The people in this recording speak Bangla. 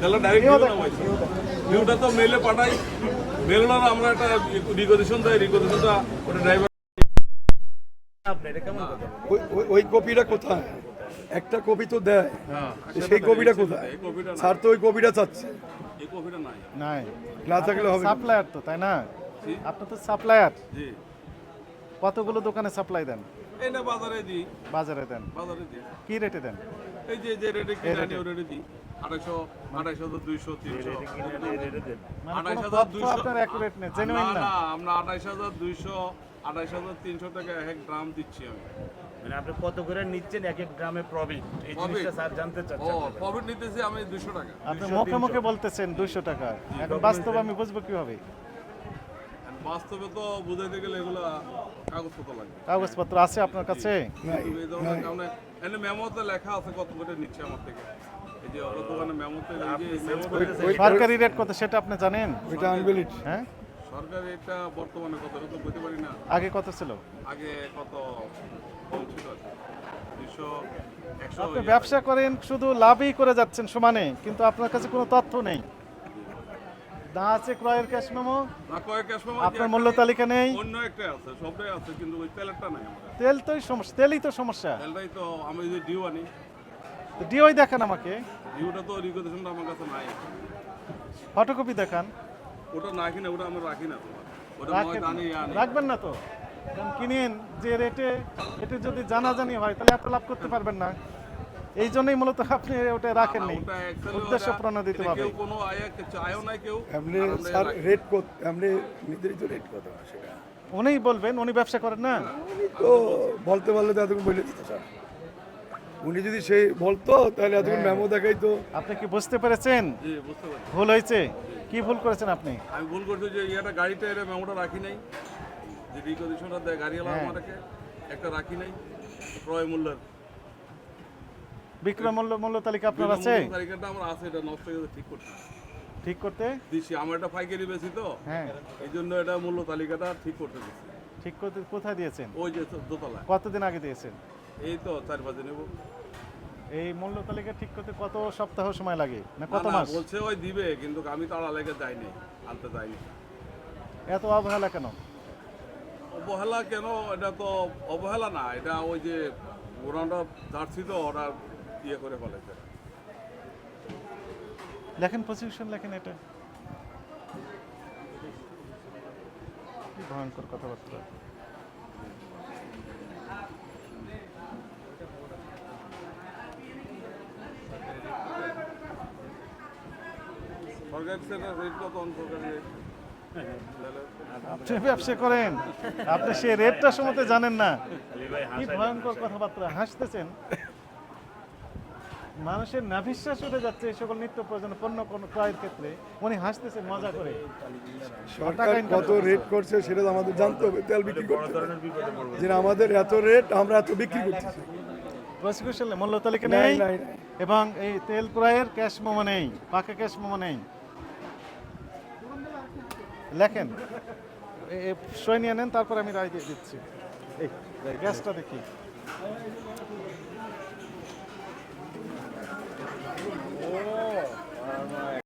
তাহলে ডাইরেক্ট ভিউ ভিউটা তো মেলে পাঠাই। মেলটা আমরা একটা রিকোয়েশন দেয় রিকোয়েশনটা ওটা ড্রাইভার ওই- ওই- ওই কপিটা কোথায়? একটা কপি তো দেয়। হ্যাঁ সেই কপিটা কোথায়? না স্যার তো ওই কপিটা চাচ্ছে। এই কপিটা নাই। নাই। না থাকলে হবে সাপ্লায়ার তো তাই না? জি। আপনি তো সাপ্লায়ার কতগুলো দোকানে সাপ্লাই দেন? এই না বাজারে দিই। বাজারে দেন। বাজারে দিই। কি রেটে দেন? এই যে যে রেটে কিনে আনি ও রেটে দিই। আড়াইশো আড়াইশো হাজার দুইশো তিনশো। আড়াইশ হাজার দুইশো। আপনার অ্যাকুরেট নেই না না? না আমরা আড়াইশ হাজার দুইশো আড়াইশ হাজার তিনশো টাকা এক ড্রাম দিচ্ছি আমি। মানে আপনি কত করে নিচ্ছেন এক এক গ্রামে প্রফিট এই জিনিসটা স্যার জানতে ও প্রফিট নিতেছি আমি দুইশো টাকা। আপনি মুখে মুখে বলতেছেন দুইশো টাকা। এখন বাস্তবে আমি বুঝব কীভাবে? বাস্তবে তো বুঝাইতে গেলে এগুলো কাগজপত্র লাগবে কাগজপত্র আছে আপনার কাছে? এই ধরনের কারণে এনে মেমোতে লেখা আছে কত করে নিচ্ছে আমার থেকে। এই যে ওর দোকানে মেমোতে এই যে মেমোতে সরকারি রেট কত সেটা আপনি জানেন? ওইটা আনভ্যালিড হ্যাঁ? সরকার এটা বর্তমানে কত? এটা তো বলতে পারি না। আগে কত ছিল? আগে কত কম ছিল? আপনি ব্যবসা করেন শুধু লাভই করে যাচ্ছেন সমানে কিন্তু আপনার কাছে কোনো তথ্য নেই। না আছে ক্রয়ের ক্যাশ মেমো? আপনার মূল্য তালিকা নেই? অন্য একটা আছে সবটাই আছে কিন্তু ওই তেলেরটা নাই তেল তো সমস্যা তেলই তো সমস্যা। তেলটাই তো আমি যদি ডিউ আনি। ডিওই দেখান আমাকে। ডিউটা তো রিকোয়েশনটা আমার কাছে নাই। ফটোকপি দেখান। ওটা না কিনা ওটা আমরা রাখি না ওটা রাখবেন না তো। কিনেন যে রেটে এটা যদি জানাজানি হয় তাহলে এত লাভ করতে পারবেন না। এই জন্যই মূলত আপনি ওটা রাখেননি ওটা actually উদ্দেশ্য প্রণোদিত ভাবে। কেউ কোনো আয়া চায়ও নাই কেউ। এমনি স্যার রেট কত এমনি নির্ধারিত রেট কত সেটা? উনিই বলবেন উনি ব্যবসা করেন না? তো বলতে পারলে তো এতক্ষণ বলে দিত স্যার। উনি যদি সেই বলতো তাহলে এতক্ষণ মেমো দেখাই তো আপনি কি বুঝতে পেরেছেন? জি বুঝতে পারছি। ভুল হয়েছে? কি ভুল করেছেন আপনি? আমি ভুল করছি যে ইয়েটা গাড়িটা এর মেমোটা রাখি নাই। যে রিকোয়েশনটা দেয় গাড়িওয়ালা হ্যাঁ। আমাকে একটা রাখি নাই। ক্রয় মূল্যের। বিক্রয় মূল্য মূল্য তালিকা আপনার আছে? তালিকাটা আমার আছে এটা নষ্ট হয়ে ঠিক করছি ঠিক করতে? দিচ্ছি আমার একটা পাইকারি বেশি তো। হ্যাঁ। এই জন্য এটা মূল্য তালিকাটা ঠিক করতে দিচ্ছি ঠিক করতে কোথায় দিয়েছেন? ওই যে দোতলায়। কতদিন আগে দিয়েছেন? এই তো চার পাঁচ নেব এই মূল্য তালিকা ঠিক করতে কত সপ্তাহ সময় লাগে? না কত মাস? বলছে ওই দিবে কিন্তু আমি তো আলেগে যাইনি আনতে যাইনি। এত অবহেলা কেন? অবহেলা কেন? এটা তো অবহেলা না এটা ওই যে ওরাটা যাচ্ছি তো ওরা ইয়ে করে লেখেন প্রসিকিউশন লেখেন এটা। কি ভয়ঙ্কর কথাবার্তা। আপনি ব্যবসা করেন। আপনি সেই রেটটা সম্বন্ধে জানেন না। কি ভয়ঙ্কর কথাবার্তা। হাসতেছেন। মানুষের নাভিশ্বাস উঠে যাচ্ছে এই সকল নিত্য প্রয়োজন পণ্য কোন ক্রয়ের ক্ষেত্রে। উনি হাসতেছে মজা করে। সরকার কত রেট করছে সেটা তো আমাদের জানতে হবে তেল বিক্রি করতে যে আমাদের এত রেট আমরা এত বিক্রি করতেছি। প্রসিকিউশন মূল্য তালিকা নেই। এবং এই তেল ক্রয়ের ক্যাশ মোমো নেই পাকা ক্যাশ মোমো নেই। লেখেন। সই নিয়ে নেন তারপর আমি রায় দিয়ে দিচ্ছি। এই গ্যাসটা দেখি।